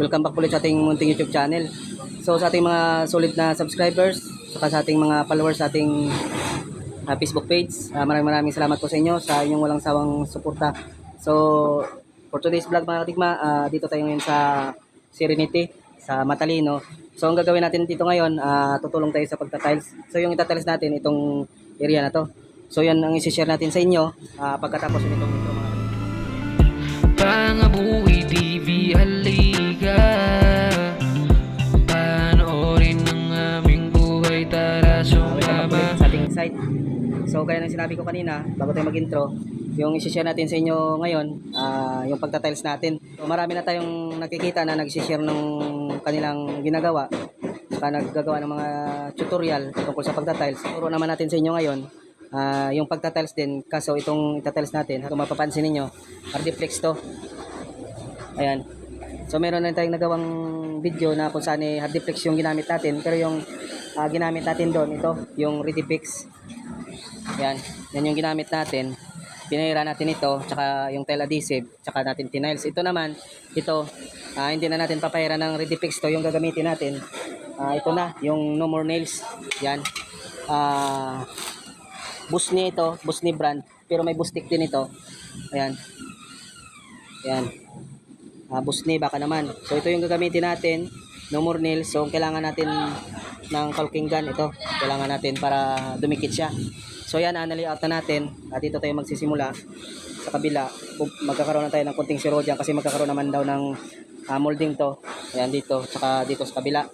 Welcome back ulit sa ating munting YouTube channel. So sa ating mga solid na subscribers, saka sa ating mga followers sa ating ah, Facebook page, ah, maraming maraming salamat po sa inyo sa inyong walang sawang suporta. So for today's vlog mga katigma, ah, dito tayo ngayon sa Serenity, sa Matalino. So ang gagawin natin dito ngayon, ah, tutulong tayo sa pagtatiles. So yung itatiles natin, itong area na to. So yan ang isi-share natin sa inyo ah, pagkatapos nitong intro mga katigma. Ulit sa ating site. So, gaya ng sinabi ko kanina, bago tayo mag-intro, yung isi-share natin sa inyo ngayon, ah, yung pagtatiles natin. So, marami na tayong nakikita na nag-share ng kanilang ginagawa. Saka naggagawa ng mga tutorial tungkol sa pagtatiles. Turo naman natin sa inyo ngayon, ah, yung pagtatiles din. Kaso itong itatiles natin, kung mapapansin ninyo, Ardiflex to. Ayan. So meron na tayong nagawang video na kung saan eh, Hardiflex yung ginamit natin. Pero yung ah, ginamit natin doon, ito, yung Redifix. Yan. Yan yung ginamit natin. Pinahira natin ito, tsaka yung tile adhesive, tsaka natin tiniles. Ito naman, ito, ah, hindi na natin papahira ng Redifix to, yung gagamitin natin. Ah, ito na, yung no more nails. Yan. Ah, Busni ito, Busni brand, pero may bustik din ito. Ayan. Ayan. Ah, Busni baka naman. So ito yung gagamitin natin, no more nails. So kailangan natin ng caulking gun ito. Kailangan natin para dumikit siya. So yan, anali out na natin. At dito tayo magsisimula sa kabila. Magkakaroon na tayo ng konting siro dyan kasi magkakaroon naman daw ng ah, molding to. Ayan dito, tsaka dito sa kabila.